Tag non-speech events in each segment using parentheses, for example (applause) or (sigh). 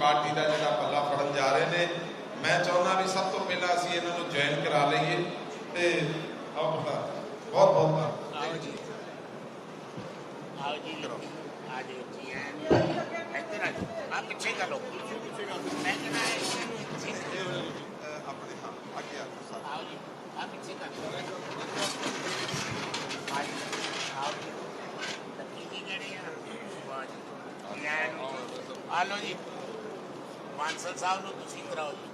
Party ਦਾ ਜਿਹੜਾ ਪੱਲਾ ਫੜਨ ਜਾ ਰਹੇ ਨੇ। ਮੈਂ ਚਾਹੁੰਦਾ ਵੀ ਸਭ ਤੋਂ ਪਹਿਲਾਂ ਅਸੀਂ ਇਹਨਾਂ ਨੂੰ ਜੁਆਇਨ ਕਰਾ ਲਈਏ ਤੇ ਆਓ ਪਤਾ ਬਹੁਤ ਬਹੁਤ ਧੰਨਵਾਦ। ਆਓ ਜੀ। ਆਓ ਜੀ। ਆ ਜੀ ਜੀ ਹੈ ਇੱਧਰ ਆ ਜਾਓ। ਆ ਪਿੱਛੇ ਕਰ ਲਓ। ਮੈਂ ਕਹਿੰਦਾ ਹੈ ਇੱਥੇ ਆਪਣੇ ਅੱਗੇ ਆ ਸਰ। ਆਓ ਜੀ। ਆ ਪਿੱਛੇ ਕਰ ਲਓ। ਆ ਜੀ। ਆਓ ਜੀ। ਲੱਕੀ ਜੀ। ਮਾਨਸਲ ਸਾਹਿਬ ਨੂੰ ਤੁਸੀਂ ਕਰਾਓ ਜੀ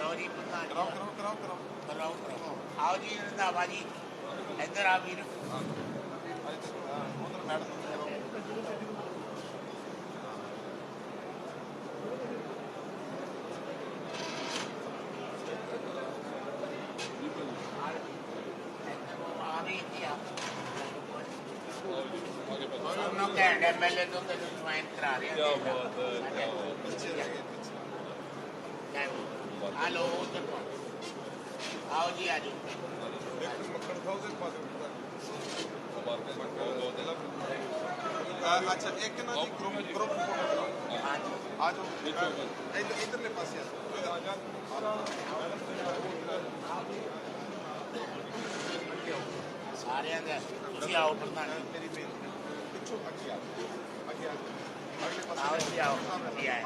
ਆਓ ਜੀ ਆਓ ਕਰਾਓ ਕਰਾਓ ਕਰਾਓ ਕਰਾਓ ਕਰਾਓ ਆਓ ਜੀ ਰੰਧਾਵਾ ਜੀ ਇੱਧਰ ਆ ਵੀਰ ਉਧਰ ਮੈਡਮ ਆ ਵੀ ਇੱਥੇ ਆ ਉਹਨਾਂ ਕੈਂਡ ਐਮਐਲਏ ਤੋਂ ਤੈਨੂੰ ਜੁਆਇਨ ਕਰਾ ਰਿਹਾ ਕੀ ਬਾਤ ਹੈ ਹਲੋ ਉਧਰ ਆਓ ਜੀ ਆ ਜਾਓ ਮੱਖਣ ਖਾਓ ਤੇ ਪਾ ਦਿਓ। ਅੱਛਾ ਇੱਕ ਨਾ ਜੀ ਗਰੁੱਪ ਗਰੁੱਪ ਫੋਟੋ ਕਰਾਓ ਹਾਂ ਜੀ। ਆ ਜਾਓ ਇੱਧਰ ਇਧਰਲੇ ਪਾਸੇ ਆ ਜਾਓ। ਸਾਰਿਆਂ ਦਾ ਤੁਸੀਂ ਆਓ ਪ੍ਰਧਾਨ ਜੀ। ਮੇਰੀ ਬੇਨਤੀ ਪਿੱਛੋਂ ਅੱਗੇ ਆ ਅੱਗੇ ਆ ਅਗਲੇ ਪਾਸੇ ਆਓ ਜੀ ਆਓ ਵਧੀਆ ਹੈ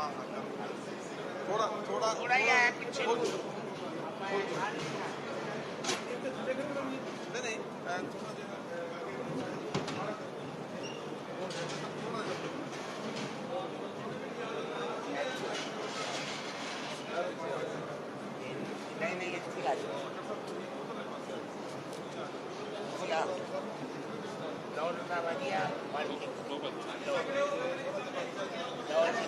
ਥੋੜਾ ਥੋੜਾ ਥੋੜਾ ਜਿਹਾ ਹੈ ਪਿੱਛੇ ਨੂੰ। ਨਹੀਂ ਨਹੀਂ ਅਹ, ਥੋੜਾ ਜਿਹਾ ਨਹੀਂ ਨਹੀਂ ਇੱਥੇ ਆ ਜਾਓ ਤੁਸੀਂ ਆਓ ਲਓ ਰੰਧਾਵਾ ਜੀ ਆ ਬਣ ਕੇ ਲਓ ਲਓ ਜੀ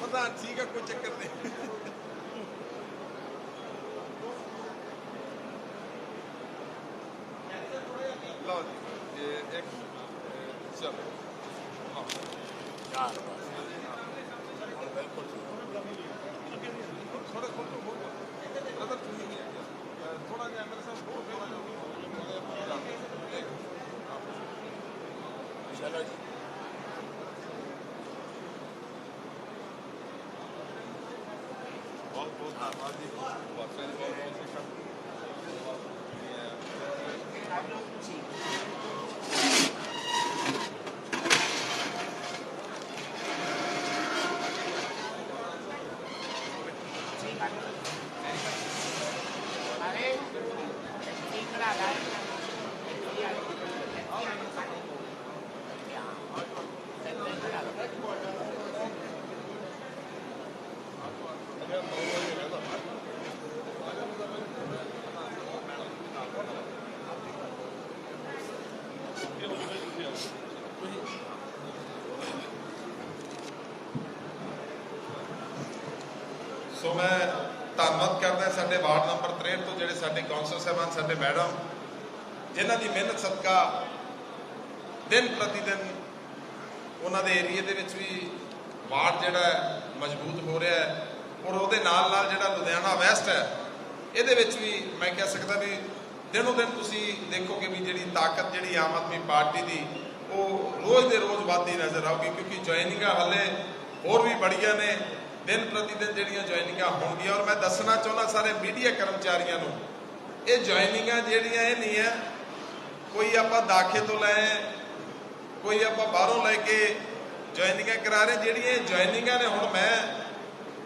ਪ੍ਰਧਾਨ ਠੀਕ ਹੈ ਕੋਈ ਚੱਕਰ ਨਹੀਂ। ਲਓ ਜੀ ਇੱਕ ਚਲੋ। ਹਾਂ। ਹੁਣ ਬਿਲਕੁਲ ਥੋੜਾ ਖੋਲੋ ਹੋਰ ਬ੍ਰਦਰ ਤੁਸੀਂ ਥੋੜਾ ਜਿਹਾ ਮੇਰੇ ਸਾਹ ਹੋਰ ਥੋੜਾ ਜਿਹਾ ਚਲੋ ਜੀ। ਬਹੁਤ ਬਹੁਤ ਧੰਨਵਾਦ ਜੀ ਬਹੁਤ ਬਹੁਤ ਸਿੱਖਿਆ ਸਾਡੇ ਵਾਰਡ ਨੰਬਰ 63 ਤੋਂ ਜਿਹੜੇ ਸਾਡੇ ਕੌਂਸਲ ਸਾਹਿਬਾਨ, ਸਾਡੇ ਮੈਡਮ, ਜਿਨ੍ਹਾਂ ਦੀ ਮਿਹਨਤ, ਸਦਕਾ ਦਿਨ ਪ੍ਰਤੀ ਦਿਨ ਉਹਨਾਂ ਦੇ ਏਰੀਏ ਦੇ ਵਿੱਚ ਵੀ ਵਾਰਡ ਜਿਹੜਾ ਮਜ਼ਬੂਤ ਹੋ ਰਿਹਾ ਹੈ ਔਰ ਉਹਦੇ ਨਾਲ ਨਾਲ ਜਿਹੜਾ ਲੁਧਿਆਣਾ ਵੈਸਟ ਹੈ, ਇਹਦੇ ਵਿੱਚ ਵੀ ਮੈਂ ਕਹਿ ਸਕਦਾ ਵੀ ਦਿਨੋਂ ਦਿਨ ਤੁਸੀਂ ਦੇਖੋਗੇ ਵੀ ਜਿਹੜੀ ਤਾਕਤ ਜਿਹੜੀ ਆਮ ਆਦਮੀ ਪਾਰਟੀ ਦੀ, ਉਹ ਰੋਜ਼ ਦੇ ਰੋਜ਼ ਵੱਧਦੀ ਨਜ਼ਰ ਆਊਗੀ ਕਿਉਂਕਿ ਜੁਆਇਨਿੰਗਾਂ ਹੱਲੇ ਹੋਰ ਵੀ ਬੜੀਆਂ ਨੇ। ਦਿਨ ਪ੍ਰਤੀ ਦਿਨ ਜਿਹੜੀਆਂ ਜੁਆਇਨਿੰਗਾਂ ਹੋਣਗੀਆਂ ਔਰ ਮੈਂ ਦੱਸਣਾ ਚਾਹੁੰਦਾ ਸਾਰੇ ਮੀਡੀਆ ਕਰਮਚਾਰੀਆਂ ਨੂੰ, ਇਹ ਜੁਆਇਨਿੰਗਾਂ ਜਿਹੜੀਆਂ ਇਹ ਨਹੀਂ ਹੈ, ਕੋਈ ਆਪਾਂ ਦਾਖੇ ਤੋਂ ਲੈ, ਕੋਈ ਆਪਾਂ ਬਾਹਰੋਂ ਲੈ ਕੇ ਜੁਆਇਨਿੰਗਾਂ ਕਰਾ ਰਹੇ, ਜਿਹੜੀਆਂ ਇਹ ਜੁਆਇਨਿੰਗਾਂ ਨੇ, ਹੁਣ ਮੈਂ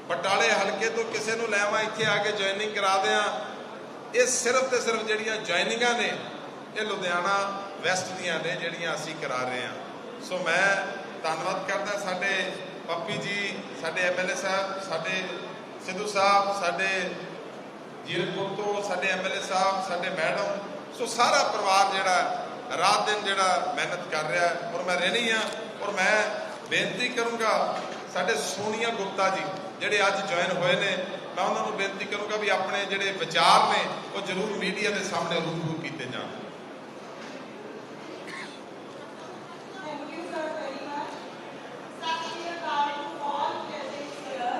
ਬਟਾਲੇ ਹਲਕੇ ਤੋਂ ਕਿਸੇ ਨੂੰ ਲੈਵਾਂ ਇੱਥੇ ਆ ਕੇ ਜੁਆਇਨਿੰਗ ਕਰਾ ਦਿਆਂ, ਇਹ ਸਿਰਫ ਤੇ ਸਿਰਫ ਜਿਹੜੀਆਂ ਜੁਆਇਨਿੰਗਾਂ ਨੇ, ਇਹ ਲੁਧਿਆਣਾ ਵੈਸਟ ਦੀਆਂ ਨੇ, ਜਿਹੜੀਆਂ ਅਸੀਂ ਕਰਾ ਰਹੇ ਹਾਂ। ਸੋ ਮੈਂ ਧੰਨਵਾਦ ਕਰਦਾ ਸਾਡੇ ਪੱਪੀ ਜੀ, ਸਾਡੇ ਐਮਐਲਏ ਸਾਹਿਬ, ਸਾਡੇ ਸਿੱਧੂ ਸਾਹਿਬ, ਸਾਡੇ ਜੀਰਕਪੁਰ ਤੋਂ, ਸਾਡੇ ਐਮਐਲਏ ਸਾਹਿਬ, ਸਾਡੇ ਮੈਡਮ, ਸੋ ਸਾਰਾ ਪਰਿਵਾਰ ਜਿਹੜਾ ਰਾਤ ਦਿਨ ਜਿਹੜਾ ਮਿਹਨਤ ਕਰ ਰਿਹਾ ਔਰ ਮੈਂ ਰਹਿਣੀ ਆ ਔਰ ਮੈਂ ਬੇਨਤੀ ਕਰੂੰਗਾ ਸਾਡੇ ਸੋਨੀਆ ਗੁਪਤਾ ਜੀ, ਜਿਹੜੇ ਅੱਜ ਜੁਆਇਨ ਹੋਏ ਨੇ, ਮੈਂ ਉਹਨਾਂ ਨੂੰ ਬੇਨਤੀ ਕਰੂੰਗਾ ਵੀ ਆਪਣੇ ਜਿਹੜੇ ਵਿਚਾਰ ਨੇ, ਉਹ ਜ਼ਰੂਰ ਮੀਡੀਆ ਦੇ ਸਾਹਮਣੇ ਰੂਬਰੂ ਕੀਤੇ ਜਾਣ Thank you, sir, very much. ਸਤਿ ਸ਼੍ਰੀ ਅਕਾਲ to all present here.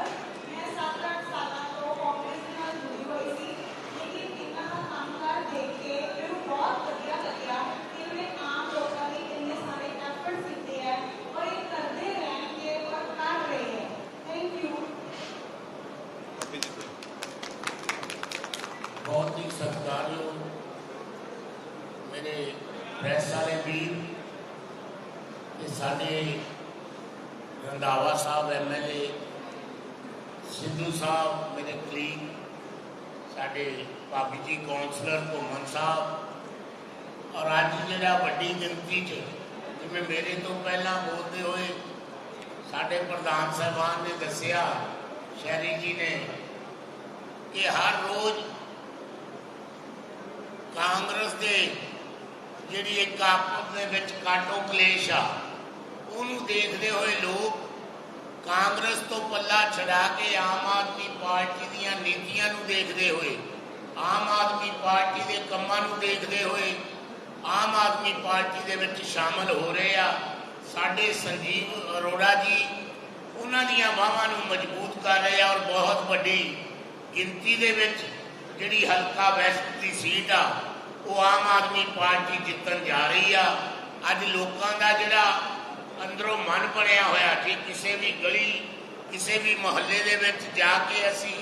ਮੈਂ ਸੱਤ ਅੱਠ ਸਾਲਾਂ ਤੋਂ ਕਾਂਗਰਸ ਦੇ ਨਾਲ ਜੁੜੀ ਹੋਈ ਸੀ ਲੇਕਿਨ ਇਹਨਾਂ ਦਾ ਕੰਮਕਾਰ ਦੇਖ ਕੇ ਮੈਨੂੰ ਬਹੁਤ ਵਧੀਆ ਲੱਗਿਆ ਕਿ ਇਹਨੇ ਆਮ ਲੋਕਾਂ ਲਈ ਇੰਨੇ ਸਾਰੇ ਐਫਰਟਸ ਕੀਤੇ ਹੈ ਔਰ ਇਹ ਕਰਦੇ ਰਹਿਣਗੇ ਔਰ ਕਰ ਰਹੇ ਹੈ ਥੈਂਕ ਯੂ ਬਹੁਤ ਹੀ ਸਤਿਕਾਰਯੋਗ ਮੇਰੇ ਪ੍ਰੈਸ ਵਾਲੇ ਵੀਰ ਤੇ ਸਾਡੇ ਰੰਧਾਵਾ ਸਾਹਿਬ ਐਮਐਲਏ ਸਿੱਧੂ ਸਾਹਿਬ, ਮੇਰੇ ਕਲੀਗ ਸਾਡੇ ਭਾਬੀ ਜੀ ਕੌਂਸਲਰ ਘੁੰਮਣ ਸਾਹਿਬ। ਔਰ ਅੱਜ ਜਿਹੜਾ ਵੱਡੀ ਗਿਣਤੀ 'ਚ, ਜਿਵੇਂ ਮੇਰੇ ਤੋਂ ਪਹਿਲਾਂ ਬੋਲਦੇ ਹੋਏ ਸਾਡੇ ਪ੍ਰਧਾਨ ਸਾਹਿਬਾਨ ਨੇ ਦੱਸਿਆ, ਸ਼ਹਿਰੀ ਜੀ ਨੇ, ਕਿ ਹਰ ਰੋਜ਼ ਕਾਂਗਰਸ ਦੇ ਜਿਹੜੀ ਇੱਕ ਆਪਸ ਦੇ ਵਿੱਚ ਕਾਟੋ ਕਲੇਸ਼ ਆ ਉਹਨੂੰ ਦੇਖਦੇ ਹੋਏ ਲੋਕ ਕਾਂਗਰਸ ਤੋਂ ਪੱਲਾ ਛਡਾ ਕੇ ਆਮ ਆਦਮੀ ਪਾਰਟੀ ਦੀਆਂ ਨੀਤੀਆਂ ਨੂੰ ਦੇਖਦੇ ਹੋਏ, ਆਮ ਆਦਮੀ ਪਾਰਟੀ ਦੇ ਕੰਮਾਂ ਨੂੰ ਦੇਖਦੇ ਹੋਏ ਆਮ ਆਦਮੀ ਪਾਰਟੀ ਦੇ ਵਿੱਚ ਸ਼ਾਮਲ ਹੋ ਰਹੇ ਆ। ਸਾਡੇ ਸੰਜੀਵ ਅਰੋੜਾ ਜੀ ਉਹਨਾਂ ਦੀਆਂ ਬਾਹਾਂ ਨੂੰ ਮਜ਼ਬੂਤ ਕਰ ਰਹੇ ਆ ਔਰ ਬਹੁਤ ਵੱਡੀ ਗਿਣਤੀ ਦੇ ਵਿੱਚ ਜਿਹੜੀ ਹਲਕਾ ਵੈਸਟ ਦੀ ਸੀਟ ਆ, ਉਹ ਆਮ ਆਦਮੀ ਪਾਰਟੀ ਜਿੱਤਣ ਜਾ ਰਹੀ ਆ। ਅੱਜ ਲੋਕਾਂ ਦਾ ਜਿਹੜਾ ਅੰਦਰੋਂ ਮਨ ਬਣਿਆ ਹੋਇਆ ਕਿ ਕਿਸੇ ਵੀ ਗਲੀ, ਕਿਸੇ ਵੀ ਮੁਹੱਲੇ ਦੇ ਵਿੱਚ ਜਾ ਕੇ ਅਸੀਂ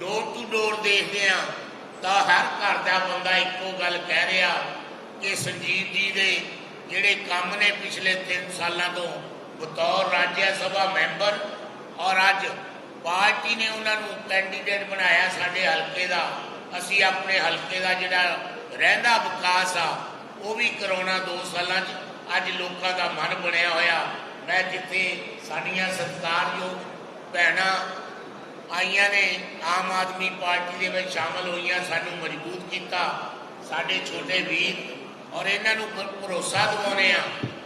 ਡੋਰ ਟੂ ਡੋਰ ਦੇਖਦੇ ਆ ਤਾਂ ਹਰ ਘਰ ਦਾ ਬੰਦਾ ਇੱਕੋ ਗੱਲ ਕਹਿ ਰਿਹਾ ਕਿ ਸੰਜੀਤ ਜੀ ਦੇ ਜਿਹੜੇ ਕੰਮ ਨੇ ਪਿਛਲੇ 3 ਸਾਲਾਂ ਤੋਂ, ਬਤੌਰ ਰਾਜ ਸਭਾ ਮੈਂਬਰ ਔਰ ਅੱਜ ਪਾਰਟੀ ਨੇ ਉਹਨਾਂ ਨੂੰ ਕੈਂਡੀਡੇਟ ਬਣਾਇਆ ਸਾਡੇ ਹਲਕੇ ਦਾ, ਅਸੀਂ ਆਪਣੇ ਹਲਕੇ ਦਾ ਜਿਹੜਾ ਰਹਿੰਦਾ ਵਿਕਾਸ ਆ, ਉਹ ਵੀ ਕਰਾਉਣਾ 2 ਸਾਲਾਂ 'ਚ ਅੱਜ ਲੋਕਾਂ ਦਾ ਮਨ ਬਣਿਆ ਹੋਇਆ। ਮੈਂ ਜਿੱਥੇ ਸਾਡੀਆਂ ਸਤਿਕਾਰਯੋਗ ਭੈਣਾਂ ਆਈਆਂ ਨੇ, ਆਮ ਆਦਮੀ ਪਾਰਟੀ ਦੇ ਵਿੱਚ ਸ਼ਾਮਲ ਹੋਈਆਂ, ਸਾਨੂੰ ਮਜ਼ਬੂਤ ਕੀਤਾ। ਸਾਡੇ ਛੋਟੇ ਵੀਰ ਔਰ ਇਹਨਾਂ ਨੂੰ ਭਰੋਸਾ ਦਿਵਾਉਂਦੇ ਆ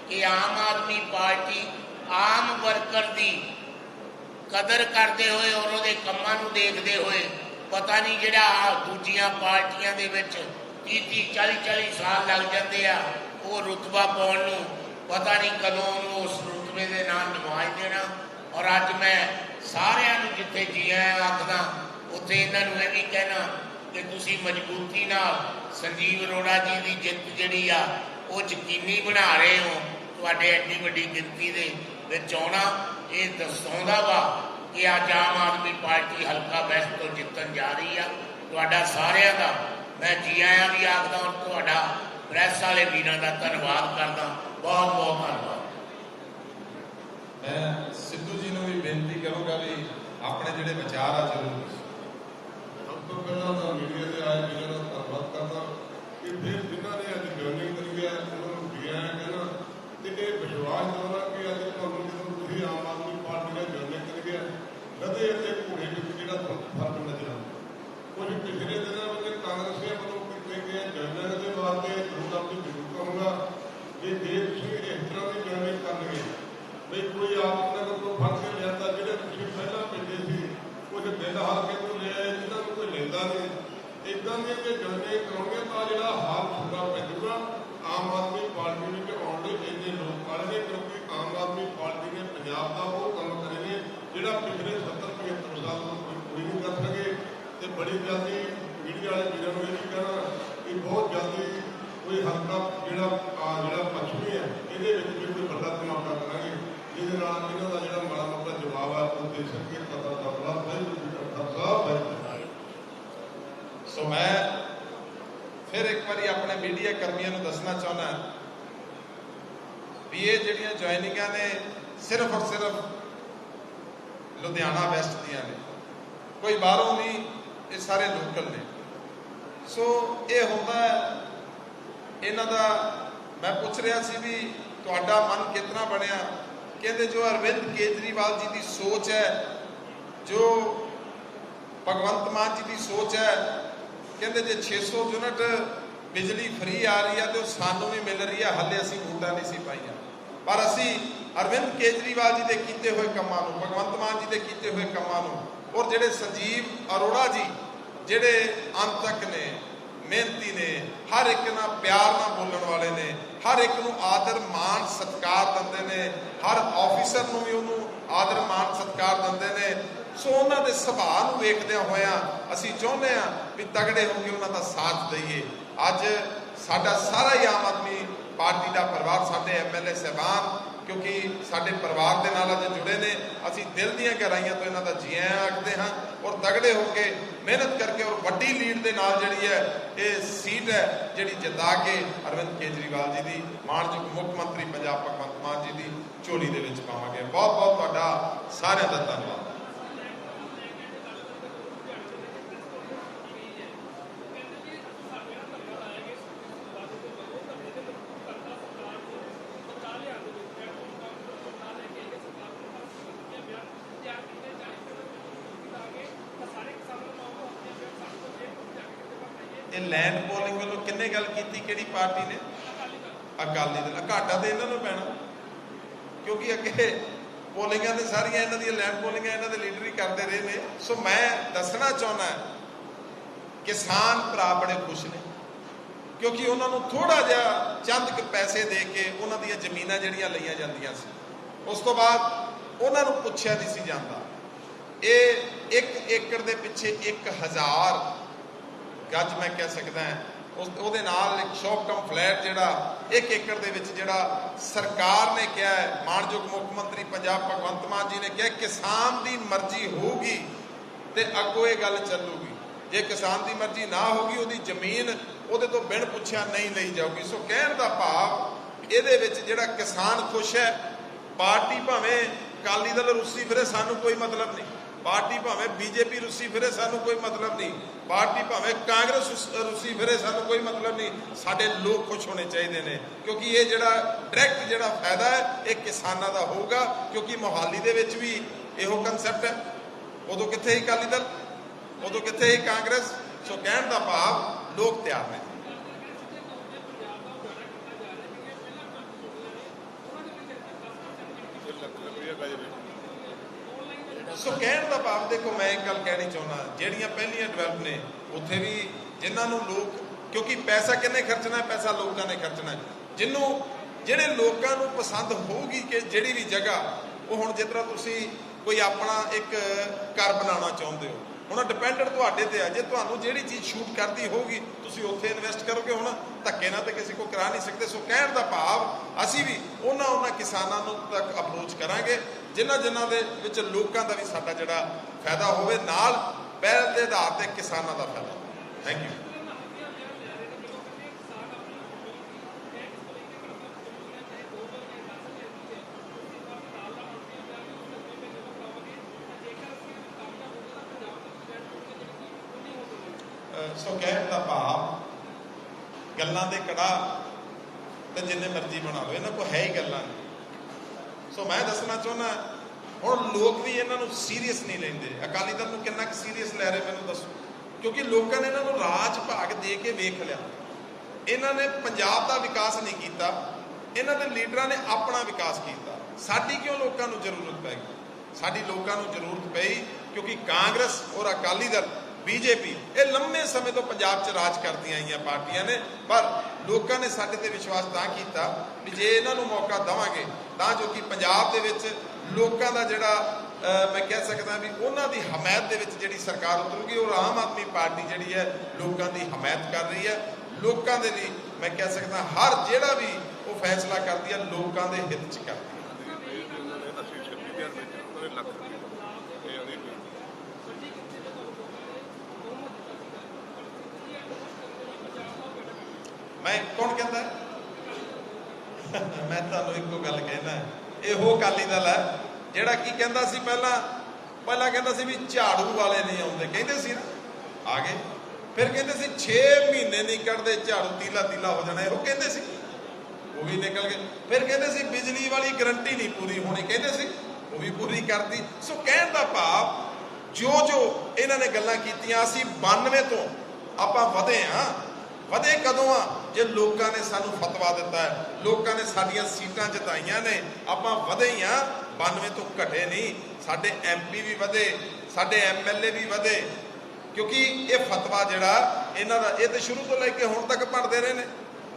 ਕਿ ਆਮ ਆਦਮੀ ਪਾਰਟੀ ਆਮ ਵਰਕਰ ਦੀ ਕਦਰ ਕਰਦੇ ਹੋਏ ਔਰ ਉਹਦੇ ਕੰਮਾਂ ਨੂੰ ਦੇਖਦੇ ਹੋਏ ਪਤਾ ਨਹੀਂ ਜਿਹੜਾ ਆਹ ਦੂਜੀਆਂ ਪਾਰਟੀਆਂ ਦੇ ਵਿੱਚ 30 30 40 40 ਸਾਲ ਲੱਗ ਜਾਂਦੇ ਆ। ਉਹ ਰੁਤਬਾ ਪਾਉਣ ਨੂੰ ਪਤਾ ਨਹੀਂ ਕਦੋਂ ਉਹਨੂੰ ਉਸ ਰੁਤਬੇ ਦੇ ਨਾਲ ਨਮਾਜ਼ ਦੇਣਾ। ਔਰ ਅੱਜ ਮੈਂ ਸਾਰਿਆਂ ਨੂੰ ਜਿੱਥੇ ਜੀ ਆਇਆਂ ਆਖਦਾ, ਉੱਥੇ ਇਹਨਾਂ ਨੂੰ ਇਹ ਵੀ ਕਹਿਣਾ ਕਿ ਤੁਸੀਂ ਮਜ਼ਬੂਤੀ ਨਾਲ ਸੰਜੀਵ ਅਰੋੜਾ ਜੀ ਦੀ ਜਿੱਤ ਜਿਹੜੀ ਆ, ਉਹ ਯਕੀਨੀ ਬਣਾ ਰਹੇ ਹੋ। ਤੁਹਾਡੇ ਐਡੀ ਵੱਡੀ ਗਿਣਤੀ ਦੇ ਵਿੱਚ ਆਉਣਾ, ਇਹ ਦਰਸਾਉਂਦਾ ਵਾ ਕਿ ਅੱਜ ਆਮ ਆਦਮੀ ਪਾਰਟੀ ਹਲਕਾ ਵੈਸਟ ਤੋਂ ਜਿੱਤਣ ਜਾ ਰਹੀ ਆ। ਤੁਹਾਡਾ ਸਾਰਿਆਂ ਦਾ, ਮੈਂ ਜੀ ਆਇਆਂ ਵੀ ਆਖਦਾ ਔਰ ਤੁਹਾਡਾ ਪ੍ਰੈਸ ਵਾਲੇ ਵੀਰਾਂ ਦਾ ਧੰਨਵਾਦ ਕਰਦਾ। ਬਹੁਤ ਬਹੁਤ ਧੰਨਵਾਦ। ਮੈਂ ਸਿੱਧੂ ਜੀ ਨੂੰ ਵੀ ਬੇਨਤੀ ਕਰੂੰਗਾ ਵੀ ਆਪਣੇ ਜਿਹੜੇ ਵਿਚਾਰ ਆ ਜ਼ਰੂਰ ਸਭ ਤੋਂ ਪਹਿਲਾਂ ਤਾਂ ਮੀਡੀਆ ਦੇ ਆਏ ਵੀਰਾਂ ਦਾ ਧੰਨਵਾਦ ਕਰਦਾ ਕਿ ਫਿਰ ਜਿਨ੍ਹਾਂ ਨੇ ਅੱਜ ਜੁਆਇਨਿੰਗ ਕਰੀ ਹੈ ਉਹਨਾਂ ਨੂੰ ਵੀ ਆਇਆ ਕਹਿਣਾ ਤੇ ਇਹ ਵਿਸ਼ਵਾਸ ਦਿਵਾਉਣਾ ਕਿ ਅੱਜ ਤੁਹਾਨੂੰ ਜਦੋਂ ਤੁਸੀਂ ਆਮ ਆਦਮੀ ਪਾਰਟੀ ਨਾਲ ਜੁਆਇਨਿੰਗ ਕਰੀ ਹੈ ਕਦੇ ਅਤੇ ਘੋੜੇ ਵਿੱਚ ਜਿਹੜਾ ਤੁਹਾਨੂੰ ਫ਼ਰਕ ਨਜ਼ਰ ਆਉਂਦਾ। ਕੁਝ ਪਿਛਲੇ ਦਿਨਾਂ ਵਿੱਚ ਕਾਂਗਰਸੀਆਂ ਵੱਲੋਂ ਕੀਤੇ ਗਏ ਜੁਆਇਨਿੰਗ ਦੇ ਵਾਸਤੇ ਜ਼ਰੂਰ ਆਪਣੀ ਜ਼ਰੂਰ ਕਹੂੰਗਾ ਕਿ ਜੇ ਤੁਸੀਂ ਇਸ ਤਰ੍ਹਾਂ ਦੀ ਜੁਆਇਨਿੰਗ ਕਰਨਗੇ ਵੀ ਕੋਈ ਆਪ ਨਗਰ ਤੋਂ ਫੜ ਕੇ ਲਿਆਂਦਾ ਜਿਹੜੇ ਤੁਸੀਂ ਪਹਿਲਾਂ ਭੇਜੇ ਸੀ ਕੁਝ ਦਿਨ ਹਲਕੇ ਤੋਂ ਲੈ ਆਏ ਜਿਹਨਾਂ ਨੂੰ ਕੋਈ ਲੈਂਦਾ ਨਹੀਂ ਇਦਾਂ ਦੇ ਜੇ ਜੁਆਇਨਿੰਗ ਕਰਾਉਣਗੇ ਤਾਂ ਜਿਹੜਾ ਹਾਲ ਸੁਧਰਾ ਪੈ ਆਮ ਆਦਮੀ ਪਾਰਟੀ ਵਿੱਚ ਆਉਣ ਲਈ ਇੰਨੇ ਲੋਕ ਆਏ ਕਿਉਂਕਿ ਆਮ ਆਦਮੀ ਪਾਰਟੀ ਨੇ ਪੰਜਾਬ ਦਾ ਉਹ ਕੰਮ ਕਰੇ ਨੇ, ਜਿਹੜਾ ਪਿਛਲੇ 70 75 ਸਾਲ ਤੋਂ ਕੋਈ ਨਹੀਂ ਕਰ ਸਕੇ। ਤੇ ਬੜੀ ਜਲਦੀ ਮੀਡੀਆ ਵਾਲੇ ਵੀਰਾਂ ਨੂੰ ਇਹ ਵੀ ਕਹਿਣਾ ਕਿ ਬਹੁਤ ਜਲਦੀ ਕੋਈ ਹਲਕਾ ਜਿਹੜਾ ਜਿਹੜਾ ਪੱਛਮੀ ਹੈ, ਇਹਦੇ ਵਿੱਚ ਵੀ ਕੋਈ ਵੱਡਾ ਧਮਾਕਾ ਕਰਾਂਗੇ। ਜਿਹਦੇ ਨਾਲ ਇਹਨਾਂ ਦਾ ਜਿਹੜਾ ਮਾੜਾ ਮੋਟਾ ਜਵਾਬ ਹੈ ਉਹ ਦੇ ਸਕੀਏ ਪਤਾ ਦਾ ਬਲਾ ਵਾਹਿਗੁਰੂ ਜੀ ਕਾ ਖਾਲਸਾ ਵਾਹਿਗੁਰੂ ਜੀ ਕੀ ਫਤਿਹ। ਸੋ ਮੈਂ ਫਿਰ ਇੱਕ ਵਾਰੀ ਆਪਣੇ ਮੀਡੀਆ ਕਰਮੀਆਂ ਨੂੰ ਦੱਸਣਾ ਚਾਹੁੰਦਾ ਵੀ ਇਹ ਜਿਹੜੀਆਂ ਜੁਆਇਨਿੰਗਾਂ ਨੇ ਸਿਰਫ ਔਰ ਸਿਰਫ ਲੁਧਿਆਣਾ ਵੈਸਟ ਦੀਆਂ ਨੇ। ਕੋਈ ਬਾਹਰੋਂ ਨਹੀਂ ਇਹ ਸਾਰੇ ਲੋਕਲ ਨੇ। ਸੋ ਇਹ ਹੁੰਦਾ ਇਹਨਾਂ ਦਾ ਮੈਂ ਪੁੱਛ ਰਿਹਾ ਸੀ ਵੀ ਤੁਹਾਡਾ ਮਨ ਕਿਤਨਾ ਬਣਿਆ? ਕਹਿੰਦੇ ਜੋ ਅਰਵਿੰਦ ਕੇਜਰੀਵਾਲ ਜੀ ਦੀ ਸੋਚ ਹੈ, ਜੋ ਭਗਵੰਤ ਮਾਨ ਜੀ ਦੀ ਸੋਚ ਹੈ ਕਹਿੰਦੇ ਜੇ 600 ਯੂਨਿਟ ਬਿਜਲੀ ਫ੍ਰੀ ਆ ਰਹੀ ਹੈ ਤੇ ਉਹ ਸਾਨੂੰ ਵੀ ਮਿਲ ਰਹੀ ਹੈ ਹੱਲੇ ਅਸੀਂ ਵੋਟਾਂ ਨਹੀਂ ਸੀ ਪਾਈਆਂ। ਪਰ ਅਸੀਂ ਅਰਵਿੰਦ ਕੇਜਰੀਵਾਲ ਜੀ ਦੇ ਕੀਤੇ ਹੋਏ ਕੰਮਾਂ ਨੂੰ, ਭਗਵੰਤ ਮਾਨ ਜੀ ਦੇ ਕੀਤੇ ਹੋਏ ਕੰਮਾਂ ਨੂੰ ਔਰ ਜਿਹੜੇ ਸੰਜੀਵ ਅਰੋੜਾ ਜੀ, ਜਿਹੜੇ ਅੰਤਕ ਨੇ, ਮਿਹਨਤੀ ਨੇ, ਹਰ ਇੱਕ ਨਾਲ ਪਿਆਰ ਨਾਲ ਬੋਲਣ ਵਾਲੇ ਨੇ, ਹਰ ਇੱਕ ਨੂੰ ਆਦਰ, ਮਾਣ, ਸਤਿਕਾਰ ਦਿੰਦੇ ਨੇ, ਹਰ ਆਫੀਸਰ ਨੂੰ ਵੀ ਉਹਨੂੰ ਆਦਰ, ਮਾਣ, ਸਤਿਕਾਰ ਦਿੰਦੇ ਨੇ ਸੋ ਉਹਨਾਂ ਦੇ ਸੁਭਾਅ ਨੂੰ ਵੇਖਦਿਆਂ ਹੋਇਆਂ ਅਸੀਂ ਚਾਹੁੰਦੇ ਹਾਂ ਵੀ ਤਗੜੇ ਹੋ ਕੇ ਉਹਨਾਂ ਦਾ ਸਾਥ ਦਈਏ। ਅੱਜ ਸਾਡਾ ਸਾਰਾ ਹੀ ਆਮ ਆਦਮੀ ਪਾਰਟੀ ਦਾ ਪਰਿਵਾਰ, ਸਾਡੇ ਐਮਐਲਏ ਸਹਿਬਾਨ, ਕਿਉਂਕਿ ਸਾਡੇ ਪਰਿਵਾਰ ਦੇ ਨਾਲ ਅੱਜ ਜੁੜੇ ਨੇ, ਅਸੀਂ ਦਿਲ ਦੀਆਂ ਗਹਿਰਾਈਆਂ ਤੋਂ ਇਹਨਾਂ ਦਾ ਜੀ ਆਇਆਂ ਆਖਦੇ ਹਾਂ ਔਰ ਤਗੜੇ ਹੋ ਕੇ ਮਿਹਨਤ ਕਰਕੇ ਔਰ ਵੱਡੀ ਲੀਡ ਦੇ ਨਾਲ ਜਿਹੜੀ ਹੈ, ਇਹ ਸੀਟ ਹੈ, ਜਿਹੜੀ ਜਿਤਾ ਕੇ ਅਰਵਿੰਦ ਕੇਜਰੀਵਾਲ ਜੀ ਦੀ ਮਾਣਯੋਗ ਮੁੱਖ ਮੰਤਰੀ ਪੰਜਾਬ ਭਗਵੰਤ ਮਾਨ ਜੀ ਦੀ ਝੋਲੀ ਦੇ ਵਿੱਚ ਪਾਵਾਂਗੇ। ਬਹੁਤ ਬਹੁਤ ਤੁਹਾਡਾ ਸਾਰਿਆਂ ਦਾ ਧੰਨਵਾਦ। ਇਹ ਲੈਂਡ ਪੋਲਿੰਗ ਵੱਲੋਂ ਕਿੰਨੇ ਗੱਲ ਕੀਤੀ, ਕਿਹੜੀ ਪਾਰਟੀ ਨੇ? ਅਕਾਲੀ ਦਲ। ਘਾਟਾ ਤੇ ਇਹਨਾਂ ਨੂੰ ਪੈਣਾ। ਕਿਉਂਕਿ ਅੱਗੇ ਪੋਲਿੰਗਾਂ ਤੇ ਸਾਰੀਆਂ ਇਹਨਾਂ ਦੀਆਂ ਲੈਂਡ ਪੋਲਿੰਗਾਂ ਇਹਨਾਂ ਦੇ ਲੀਡਰ ਹੀ ਕਰਦੇ ਰਹੇ ਨੇ। ਸੋ ਮੈਂ ਦੱਸਣਾ ਚਾਹੁੰਦਾ ਕਿਸਾਨ ਭਰਾ ਬੜੇ ਖੁਸ਼ ਨੇ। ਕਿਉਂਕਿ ਉਹਨਾਂ ਨੂੰ ਥੋੜਾ ਜਿਹਾ ਚੰਦ ਕੁ ਪੈਸੇ ਦੇ ਕੇ ਉਹਨਾਂ ਦੀਆਂ ਜ਼ਮੀਨਾਂ ਜਿਹੜੀਆਂ ਲਈਆਂ ਜਾਂਦੀਆਂ ਸੀ। ਉਸ ਤੋਂ ਬਾਅਦ ਉਹਨਾਂ ਨੂੰ ਪੁੱਛਿਆ ਨਹੀਂ ਸੀ ਜਾਂਦਾ। ਇਹ 1 ਏਕੜ ਦੇ ਪਿੱਛੇ 1000 ਗੱਜ ਮੈਂ ਕਹਿ ਸਕਦਾ ਉਸ ਉਹਦੇ ਨਾਲ ਇੱਕ ਸ਼ੌਪ ਕਮ ਫਲੈਟ ਜਿਹੜਾ 1 ਏਕੜ ਦੇ ਵਿੱਚ ਜਿਹੜਾ ਸਰਕਾਰ ਨੇ ਕਿਹਾ ਹੈ, ਮਾਨਯੋਗ ਮੁੱਖ ਮੰਤਰੀ ਪੰਜਾਬ ਭਗਵੰਤ ਮਾਨ ਜੀ ਨੇ ਕਿਹਾ ਕਿਸਾਨ ਦੀ ਮਰਜ਼ੀ ਹੋਊਗੀ ਤੇ ਅੱਗੋਂ ਇਹ ਗੱਲ ਚੱਲੂਗੀ। ਜੇ ਕਿਸਾਨ ਦੀ ਮਰਜ਼ੀ ਨਾ ਹੋਗੀ ਉਹਦੀ ਜ਼ਮੀਨ ਉਹਦੇ ਤੋਂ ਬਿਨ ਪੁੱਛਿਆ ਨਹੀਂ ਲਈ ਜਾਊਗੀ। ਸੋ ਕਹਿਣ ਦਾ ਭਾਵ ਇਹਦੇ ਵਿੱਚ ਜਿਹੜਾ ਕਿਸਾਨ ਖੁਸ਼ ਹੈ, ਪਾਰਟੀ ਭਾਵੇਂ ਅਕਾਲੀ ਦਲ ਰੁੱਸੀ ਫਿਰੇ, ਸਾਨੂੰ ਕੋਈ ਮਤਲਬ ਨਹੀਂ। ਪਾਰਟੀ ਭਾਵੇਂ ਬੀਜੇਪੀ ਰੁੱਸੀ ਫਿਰੇ, ਸਾਨੂੰ ਕੋਈ ਮਤਲਬ ਨਹੀਂ। ਪਾਰਟੀ ਭਾਵੇਂ ਕਾਂਗਰਸ ਰੁੱਸ- ਰੁੱਸੀ ਫਿਰੇ, ਸਾਨੂੰ ਕੋਈ ਮਤਲਬ ਨਹੀਂ। ਸਾਡੇ ਲੋਕ ਖੁਸ਼ ਹੋਣੇ ਚਾਹੀਦੇ ਨੇ, ਕਿਉਂਕਿ ਇਹ ਜਿਹੜਾ ਡਾਇਰੈਕਟ ਜਿਹੜਾ ਫਾਇਦਾ ਹੈ, ਇਹ ਕਿਸਾਨਾਂ ਦਾ ਹੋਊਗਾ, ਕਿਉਂਕਿ ਮੋਹਾਲੀ ਦੇ ਵਿੱਚ ਵੀ ਇਹੋ ਕਨਸੈਪਟ ਹੈ। ਉਦੋਂ ਕਿੱਥੇ ਸੀ ਅਕਾਲੀ ਦਲ? ਉਦੋਂ ਕਿੱਥੇ ਹੀ ਕਾਂਗਰਸ? ਸੋ ਕਹਿਣ ਦਾ ਭਾਵ ਲੋਕ ਤਿਆਰ ਨੇ। ਸੋ ਕਹਿਣ ਦਾ ਭਾਵ ਦੇਖੋ, ਮੈਂ ਇੱਕ ਗੱਲ ਕਹਿਣੀ ਚਾਹੁੰਦਾ, ਜਿਹੜੀਆਂ ਪਹਿਲੀਆਂ ਡਿਵੈਲਪ ਨੇ, ਉੱਥੇ ਵੀ ਜਿਨ੍ਹਾਂ ਨੂੰ ਲੋਕ, ਕਿਉਂਕਿ ਪੈਸਾ ਕਿੰਨੇ ਖਰਚਣਾ ਹੈ, ਪੈਸਾ ਲੋਕਾਂ ਨੇ ਖਰਚਣਾ ਹੈ। ਜਿਹਨੂੰ, ਜਿਹੜੇ ਲੋਕਾਂ ਨੂੰ ਪਸੰਦ ਹੋਊਗੀ ਕਿ ਜਿਹੜੀ ਵੀ ਜਗ੍ਹਾ, ਉਹ ਹੁਣ ਜਿਸ ਤਰ੍ਹਾਂ ਤੁਸੀਂ ਕੋਈ ਆਪਣਾ ਇੱਕ ਘਰ ਬਣਾਉਣਾ ਚਾਹੁੰਦੇ ਹੋ ਹੁਣ ਡਿਪੈਂਡੈਂਟ ਤੁਹਾਡੇ ਤੇ ਆ। ਜੇ ਤੁਹਾਨੂੰ ਜਿਹੜੀ ਚੀਜ਼ ਸ਼ੂਟ ਕਰਦੀ ਹੋਊਗੀ, ਤੁਸੀਂ ਉੱਥੇ ਇਨਵੈਸਟ ਕਰੋਗੇ ਹੁਣ, ਧੱਕੇ ਨਾਲ ਤੇ ਕਿਸੇ ਕੋ ਕਰਾ ਨਹੀਂ ਸਕਦੇ। ਸੋ ਕਹਿਣ ਦਾ ਭਾਵ, ਅਸੀਂ ਵੀ ਉਹਨਾਂ ਉਹਨਾਂ ਕਿਸਾਨਾਂ ਨੂੰ ਤੱਕ ਅਪਰੋਚ ਕਰਾਂਗੇ, ਜਿਨ੍ਹਾਂ ਜਿਨ੍ਹਾਂ ਦੇ ਵਿੱਚ ਲੋਕਾਂ ਦਾ ਵੀ ਸਾਡਾ ਜਿਹੜਾ ਫਾਇਦਾ ਹੋਵੇ, ਨਾਲ ਪਹਿਲ ਦੇ ਆਧਾਰ ਤੇ ਕਿਸਾਨਾਂ ਦਾ ਫਾਇਦਾ ਥੈਂਕ ਯੂ ਸੋ ਕਹਿਣ ਦਾ ਭਾਵ, ਗੱਲਾਂ ਦੇ ਕੜਾ ਤੇ ਜਿੰਨੇ ਮਰਜ਼ੀ ਬਣਾ ਲਓ, ਇਹਨਾਂ ਕੋ ਹੈ ਹੀ ਗੱਲਾਂ ਨਹੀਂ। ਸੋ ਮੈਂ ਦੱਸਣਾ ਚਾਹੁੰਦਾ, ਹੁਣ ਲੋਕ ਵੀ ਇਹਨਾਂ ਨੂੰ ਸੀਰੀਅਸ ਨਹੀਂ ਲੈਂਦੇ। ਅਕਾਲੀ ਦਲ ਨੂੰ ਕਿੰਨਾ ਕੁ ਸੀਰੀਅਸ ਲੈ ਰਹੇ ਮੈਨੂੰ ਦੱਸੋ। ਕਿਉਂਕਿ ਲੋਕਾਂ ਨੇ ਇਹਨਾਂ ਨੂੰ ਰਾਜ ਭਾਗ ਦੇ ਕੇ ਵੇਖ ਲਿਆ। ਇਹਨਾਂ ਨੇ ਪੰਜਾਬ ਦਾ ਵਿਕਾਸ ਨਹੀਂ ਕੀਤਾ। ਇਹਨਾਂ ਦੇ ਲੀਡਰਾਂ ਨੇ ਆਪਣਾ ਵਿਕਾਸ ਕੀਤਾ। ਸਾਡੀ ਕਿਉਂ ਲੋਕਾਂ ਨੂੰ ਜ਼ਰੂਰਤ ਪੈ ਗਈ? ਸਾਡੀ ਲੋਕਾਂ ਨੂੰ ਜ਼ਰੂਰਤ ਪਈ ਕਿਉਂਕਿ ਕਾਂਗਰਸ ਔਰ ਅਕਾਲੀ ਦਲ ਬੀਜੇਪੀ। ਇਹ ਲੰਮੇ ਸਮੇਂ ਤੋਂ ਪੰਜਾਬ 'ਚ ਰਾਜ ਕਰਦੀਆਂ ਆਈਆਂ ਪਾਰਟੀਆਂ ਨੇ, ਪਰ ਲੋਕਾਂ ਨੇ ਸਾਡੇ ਤੇ ਵਿਸ਼ਵਾਸ ਤਾਂ ਕੀਤਾ ਵੀ ਜੇ ਇਹਨਾਂ ਨੂੰ ਮੌਕਾ ਦਵਾਂਗੇ, ਤਾਂ ਜੋ ਕਿ ਪੰਜਾਬ ਦੇ ਵਿੱਚ ਲੋਕਾਂ ਦਾ ਜਿਹੜਾ ਮੈਂ ਕਹਿ ਸਕਦਾ ਵੀ ਉਹਨਾਂ ਦੀ ਹਮਾਇਤ ਦੇ ਵਿੱਚ ਜਿਹੜੀ ਸਰਕਾਰ ਉਤਰੂਗੀ, ਉਹ ਆਮ ਆਦਮੀ ਪਾਰਟੀ ਜਿਹੜੀ ਹੈ, ਲੋਕਾਂ ਦੀ ਹਮਾਇਤ ਕਰ ਰਹੀ ਹੈ। ਲੋਕਾਂ ਦੇ ਲਈ, ਮੈਂ ਕਹਿ ਸਕਦਾ, ਹਰ ਜਿਹੜਾ ਵੀ ਉਹ ਫੈਸਲਾ ਕਰਦੀ ਹੈ, ਲੋਕਾਂ ਦੇ ਹਿੱਤ 'ਚ ਕਰਦੀ ਹੈ। ਮੈਂ ਕੌਣ ਕਹਿੰਦਾ? (laughs) ਮੈਂ ਤੁਹਾਨੂੰ ਇੱਕੋ ਗੱਲ ਕਹਿਣਾ ਇਹੋ ਅਕਾਲੀ ਦਲ ਹੈ, ਜਿਹੜਾ ਕੀ ਕਹਿੰਦਾ ਸੀ ਪਹਿਲਾਂ? ਪਹਿਲਾਂ ਕਹਿੰਦਾ ਸੀ ਵੀ ਝਾੜੂ ਵਾਲੇ ਨਹੀਂ ਆਉਂਦੇ। ਕਹਿੰਦੇ ਸੀ ਨਾ, ਆ ਗਏ। ਫਿਰ ਕਹਿੰਦੇ ਸੀ 6 ਮਹੀਨੇ ਨਹੀਂ ਕੱਢਦੇ, ਝਾੜੂ ਤੀਲਾ ਤੀਲਾ ਹੋ ਜਾਣਾ। ਇਹੋ ਕਹਿੰਦੇ ਸੀ। ਉਹ ਵੀ ਨਿਕਲ ਗਏ। ਫਿਰ ਕਹਿੰਦੇ ਸੀ ਬਿਜਲੀ ਵਾਲੀ ਗਰੰਟੀ ਨਹੀਂ ਪੂਰੀ ਹੋਣੀ। ਕਹਿੰਦੇ ਸੀ, ਉਹ ਵੀ ਪੂਰੀ ਕਰਤੀ। ਸੋ ਕਹਿਣ ਦਾ ਭਾਵ, ਜੋ ਜੋ ਇਹਨਾਂ ਨੇ ਗੱਲਾਂ ਕੀਤੀਆਂ, ਅਸੀਂ 92 ਤੋਂ ਆਪਾਂ ਵਧੇ ਆ ਵਧੇ ਕਦੋਂ ਆ ਜੇ ਲੋਕਾਂ ਨੇ ਸਾਨੂੰ ਫਤਵਾ ਦਿੱਤਾ ਹੈ, ਲੋਕਾਂ ਨੇ ਸਾਡੀਆਂ ਸੀਟਾਂ ਜਿਤਾਈਆਂ ਨੇ, ਆਪਾਂ ਵਧੇ ਹੀ ਆ 92 ਤੋਂ ਘਟੇ ਨਹੀਂ, ਸਾਡੇ ਐਮਪੀ ਵੀ ਵਧੇ, ਸਾਡੇ ਐਮਐਲਏ ਵੀ ਵਧੇ, ਕਿਉਂਕਿ ਇਹ ਫਤਵਾ ਜਿਹੜਾ, ਇਹਨਾਂ ਦਾ, ਇਹ ਤੇ ਸ਼ੁਰੂ ਤੋਂ ਲੈ ਕੇ ਹੁਣ ਤੱਕ ਪੜਦੇ ਰਹੇ ਨੇ,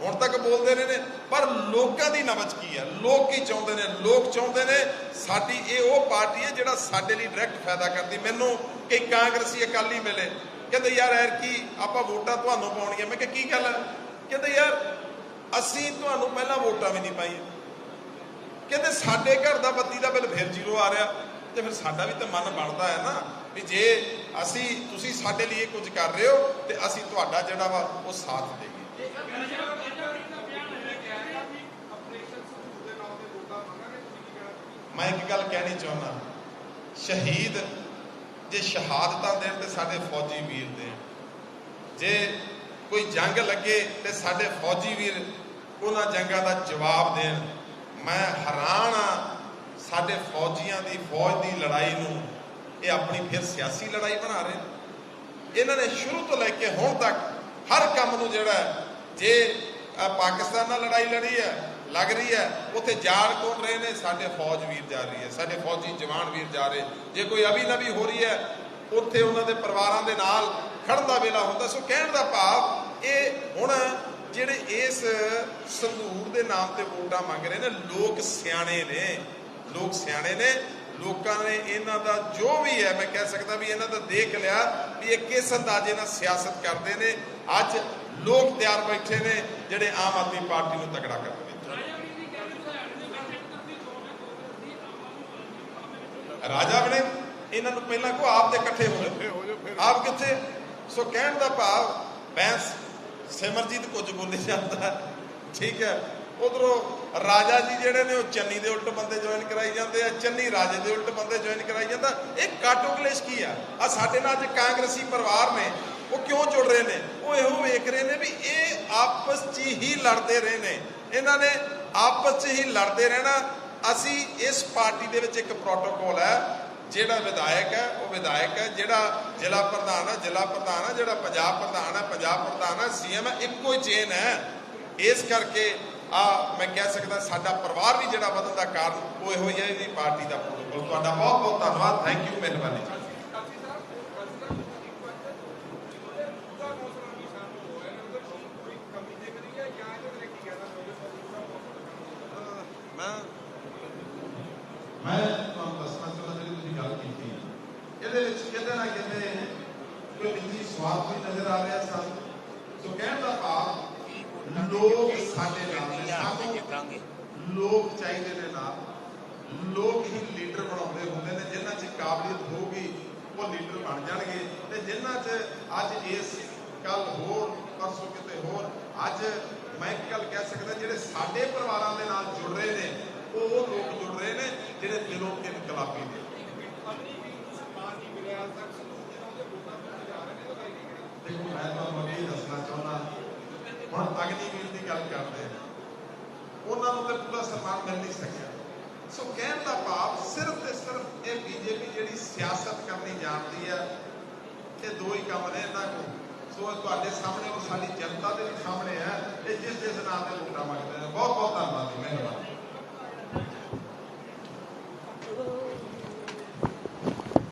ਹੁਣ ਤੱਕ ਬੋਲਦੇ ਰਹੇ ਨੇ, ਪਰ ਲੋਕਾਂ ਦੀ ਨਬਜ ਕੀ ਹੈ? ਲੋਕ ਕੀ ਚਾਹੁੰਦੇ ਨੇ? ਲੋਕ ਚਾਹੁੰਦੇ ਨੇ ਸਾਡੀ ਇਹ ਉਹ ਪਾਰਟੀ ਹੈ ਜਿਹੜਾ ਸਾਡੇ ਲਈ ਡਾਇਰੈਕਟ ਫਾਇਦਾ ਕਰਦੀ। ਮੈਨੂੰ ਕਿ ਕਾਂਗਰਸੀ ਅਕਾਲੀ ਮਿਲੇ, ਕਹਿੰਦੇ, ਯਾਰ ਐਰ ਕੀ ਆਪਾਂ ਵੋਟਾਂ ਤੁਹਾਨੂੰ ਪਾਉਣੀਆਂ। ਮੈਂ ਕਿਹਾ, ਕੀ ਗੱਲ ਹੈ? ਕਹਿੰਦੇ ਯਾਰ, ਅਸੀਂ ਤੁਹਾਨੂੰ ਪਹਿਲਾਂ ਵੋਟਾਂ ਵੀ ਨਹੀਂ ਪਾਈਆਂ। ਕਹਿੰਦੇ ਸਾਡੇ ਘਰ ਦਾ ਬੱਤੀ ਦਾ ਬਿੱਲ ਫਿਰ ਜ਼ੀਰੋ ਆ ਰਿਹਾ ਤੇ ਫਿਰ ਸਾਡਾ ਵੀ ਤਾਂ ਮਨ ਬਣਦਾ ਹੈ ਨਾ ਵੀ ਜੇ ਅਸੀਂ, ਤੁਸੀਂ ਸਾਡੇ ਲਈ ਕੁਝ ਕਰ ਰਹੇ ਹੋ ਤੇ ਅਸੀਂ ਤੁਹਾਡਾ ਜਿਹੜਾ ਵਾ ਉਹ ਸਾਥ ਦੇਈਏ। ਮੈਂ ਇੱਕ ਗੱਲ ਕਹਿਣੀ ਚਾਹੁੰਦਾ, ਸ਼ਹੀਦ ਜੇ ਸ਼ਹਾਦਤਾਂ ਦੇਣ ਤੇ ਸਾਡੇ ਫੌਜੀ ਵੀਰ ਦੇਣ, ਜੇ ਕੋਈ ਜੰਗ ਲੱਗੇ ਤੇ ਸਾਡੇ ਫੌਜੀ ਵੀਰ ਉਹਨਾਂ ਜੰਗਾਂ ਦਾ ਜਵਾਬ ਦੇਣ। ਮੈਂ ਹੈਰਾਨ ਆ, ਸਾਡੇ ਫੌਜੀਆਂ ਦੀ ਫੌਜ ਦੀ ਲੜਾਈ ਨੂੰ ਇਹ ਆਪਣੀ ਫਿਰ ਸਿਆਸੀ ਲੜਾਈ ਬਣਾ ਰਹੇ ਨੇ। ਇਹਨਾਂ ਨੇ ਸ਼ੁਰੂ ਤੋਂ ਲੈ ਕੇ ਹੁਣ ਤੱਕ ਹਰ ਕੰਮ ਨੂੰ ਜਿਹੜਾ ਜੇ ਪਾਕਿਸਤਾਨ ਨਾਲ ਲੜਾਈ ਲੜੀ ਹੈ, ਲੱਗ ਰਹੀ ਹੈ, ਉੱਥੇ ਜਾਣ ਕੋਣ ਰਹੇ ਨੇ? ਸਾਡੇ ਫੌਜ ਵੀਰ ਜਾ ਰਹੀ ਹੈ, ਸਾਡੇ ਫੌਜੀ ਜਵਾਨ ਵੀਰ ਜਾ ਰਹੇ। ਜੇ ਕੋਈ ਅਭੀ ਨਵੀ ਹੋ ਰਹੀ ਹੈ, ਉੱਥੇ ਉਹਨਾਂ ਦੇ ਪਰਿਵਾਰਾਂ ਦੇ ਨਾਲ ਖੜਨ ਦਾ ਵੇਲਾ ਹੁੰਦਾ, ਸੋ ਕਹਿਣ ਦਾ ਭਾਵ ਇਹ ਹੁਣ ਜਿਹੜੇ ਇਸ ਸੰਧੂਰ ਦੇ ਨਾਮ ਤੇ ਵੋਟਾਂ ਮੰਗ ਰਹੇ ਨੇ ਲੋਕ ਸਿਆਣੇ ਨੇ ਲੋਕ ਸਿਆਣੇ ਨੇ ਲੋਕਾਂ ਨੇ ਇਹਨਾਂ ਦਾ ਜੋ ਵੀ ਹੈ ਮੈਂ ਕਹਿ ਸਕਦਾ ਵੀ ਇਹਨਾਂ ਦਾ ਦੇਖ ਲਿਆ ਵੀ ਇਹ ਕਿਸ ਅੰਦਾਜ਼ੇ ਨਾਲ ਸਿਆਸਤ ਕਰਦੇ ਨੇ। ਅੱਜ ਲੋਕ ਤਿਆਰ ਬੈਠੇ ਨੇ ਜਿਹੜੇ ਆਮ ਆਦਮੀ ਪਾਰਟੀ ਨੂੰ ਤਕੜਾ ਕਰਨ ਲਈ ਰਾਜਾ ਬਣੇ ਇਹਨਾਂ ਨੂੰ ਪਹਿਲਾਂ ਕੋ ਆਪ ਦੇ ਇਕੱਠੇ ਹੋ ਆਪ ਕਿੱਥੇ? ਸੋ ਕਹਿਣ ਦਾ ਭਾਵ ਬੈਂਸ ਸਿਮਰਜੀਤ ਕੁਝ ਬੋਲੇ ਜਾਂਦਾ ਠੀਕ ਹੈ। ਉਧਰੋਂ ਰਾਜਾ ਜੀ ਜਿਹੜੇ ਨੇ, ਉਹ ਚੰਨੀ ਦੇ ਉਲਟ ਬੰਦੇ ਜੁਆਇਨ ਕਰਾਈ ਜਾਂਦੇ ਆ। ਚੰਨੀ ਰਾਜੇ ਦੇ ਉਲਟ ਬੰਦੇ ਜੁਆਇਨ ਕਰਾਈ ਜਾਂਦਾ। ਇਹ ਕਾਟੋ ਕਲੇਸ਼ ਕੀ ਆ? ਆ ਸਾਡੇ ਨਾਲ ਅੱਜ ਕਾਂਗਰਸੀ ਪਰਿਵਾਰ ਨੇ, ਉਹ ਕਿਉਂ ਜੁੜ ਰਹੇ ਨੇ? ਉਹ ਇਹੋ ਵੇਖ ਰਹੇ ਨੇ ਵੀ ਇਹ ਆਪਸ 'ਚ ਹੀ ਲੜਦੇ ਰਹੇ ਨੇ। ਇਹਨਾਂ ਨੇ ਆਪਸ 'ਚ ਹੀ ਲੜਦੇ ਰਹਿਣਾ। ਅਸੀਂ ਇਸ ਪਾਰਟੀ ਦੇ ਵਿੱਚ ਇੱਕ ਪ੍ਰੋਟੋਕੋਲ ਹੈ, ਜਿਹੜਾ ਵਿਧਾਇਕ ਹੈ, ਉਹ ਵਿਧਾਇਕ ਹੈ, ਜਿਹੜਾ ਜ਼ਿਲ੍ਹਾ ਪ੍ਰਧਾਨ ਹੈ ਜ਼ਿਲ੍ਹਾ ਪ੍ਰਧਾਨ ਹੈ ਜਿਹੜਾ ਪੰਜਾਬ ਪ੍ਰਧਾਨ ਹੈ ਪੰਜਾਬ ਪ੍ਰਧਾਨ ਹੈ ਸੀਐਮ ਹੈ ਇੱਕੋ ਹੀ ਚੇਨ ਹੈ। ਇਸ ਕਰਕੇ ਆ ਮੈਂ ਕਹਿ ਸਕਦਾ ਸਾਡਾ ਪਰਿਵਾਰ ਵੀ ਜਿਹੜਾ ਵਧਣ ਦਾ ਕਾਰਨ ਉਹ ਇਹੋ ਹੀ ਹੈ, ਇਹਦੀ ਪਾਰਟੀ ਦਾ ਪ੍ਰੋਟੋਕੋਲ ਤੁਹਾਡਾ ਬਹੁਤ ਬਹੁਤ ਧੰਨਵਾਦ। ਥੈਂਕ ਯੂ ਮਿਹਰਬਾਨੀ ਜੀ ਮੈਂ ਮੈਂ ਤੁਹਾਨੂੰ ਦੱਸਣਾ ਚਾਹੁੰਦਾ ਜਿਹੜੀ ਤੁਸੀਂ ਗੱਲ ਕੀਤੀ ਇਹਦੇ ਵਿੱਚ ਕਿਤੇ ਨਾ ਕਿਤੇ ਕੋਈ ਨਿੱਜੀ ਸਵਾਰਥ ਵੀ ਨਜ਼ਰ ਆ ਰਿਹਾ ਸਾਨੂੰ ਸੋ ਕਹਿਣ ਦਾ ਭਾਵ ਲੋਕ ਸਾਡੇ ਨਾਲ ਨੇ ਸਾਨੂੰ ਜਿੱਤਾਂਗੇ ਲੋਕ ਚਾਹੀਦੇ ਨੇ ਨਾਲ ਲੋਕ ਹੀ ਲੀਡਰ ਬਣਾਉਂਦੇ ਹੁੰਦੇ ਨੇ, ਜਿਨ੍ਹਾਂ 'ਚ ਕਾਬਲੀਅਤ ਹੋਊਗੀ, ਉਹ ਲੀਡਰ ਬਣ ਜਾਣਗੇ। ਤੇ ਜਿਨ੍ਹਾਂ 'ਚ ਅੱਜ ਇਸ ਕੱਲ ਹੋਰ, ਪਰਸੋਂ ਕਿਤੇ ਹੋਰ, ਅੱਜ ਮੈਂ ਇੱਕ ਗੱਲ ਕਹਿ ਸਕਦਾ, ਜਿਹੜੇ ਸਾਡੇ ਪਰਿਵਾਰਾਂ ਦੇ ਨਾਲ ਜੁੜ ਰਹੇ ਨੇ, ਉਹ ਉਹ ਲੋਕ ਜੁੜ ਰਹੇ ਨੇ, ਜਿਹੜੇ ਦਿਲੋਂ ਇਨਕਲਾਬੀ ਨੇ। ਦੇਖੋ, ਮੈਂ ਤੁਹਾਨੂੰ ਇਹ ਦੱਸਣਾ ਚਾਹੁੰਦਾ, ਹੁਣ ਅਗਨੀਵੀਰ ਦੀ ਗੱਲ ਕਰਦੇ ਉਹਨਾਂ ਨੂੰ ਤੇ ਪੂਰਾ ਸਨਮਾਨ ਮਿਲ ਨਹੀਂ ਸਕਿਆ। ਸੋ ਕਹਿਣ ਦਾ ਭਾਵ ਸਿਰਫ ਤੇ ਸਿਰਫ ਇਹ ਬੀਜੇਪੀ ਜਿਹੜੀ ਸਿਆਸਤ ਕਰਨੀ ਜਾਣਦੀ ਹੈ ਇਹ ਦੋ ਹੀ ਕੰਮ ਨੇ ਇਹਨਾਂ ਕੋਲ ਸੋ ਇਹ ਤੁਹਾਡੇ ਸਾਹਮਣੇ ਉਹ ਸਾਡੀ ਜਨਤਾ ਦੇ ਵੀ ਸਾਹਮਣੇ ਹੈ ਇਹ ਜਿਸ ਜਿਸ ਨਾਂ ਤੇ ਵੋਟਾਂ ਮੰਗਦੇ ਨੇ। ਬਹੁਤ ਬਹੁਤ ਧੰਨਵਾਦ ਜੀ, ਮਿਹਰਬਾਨੀ।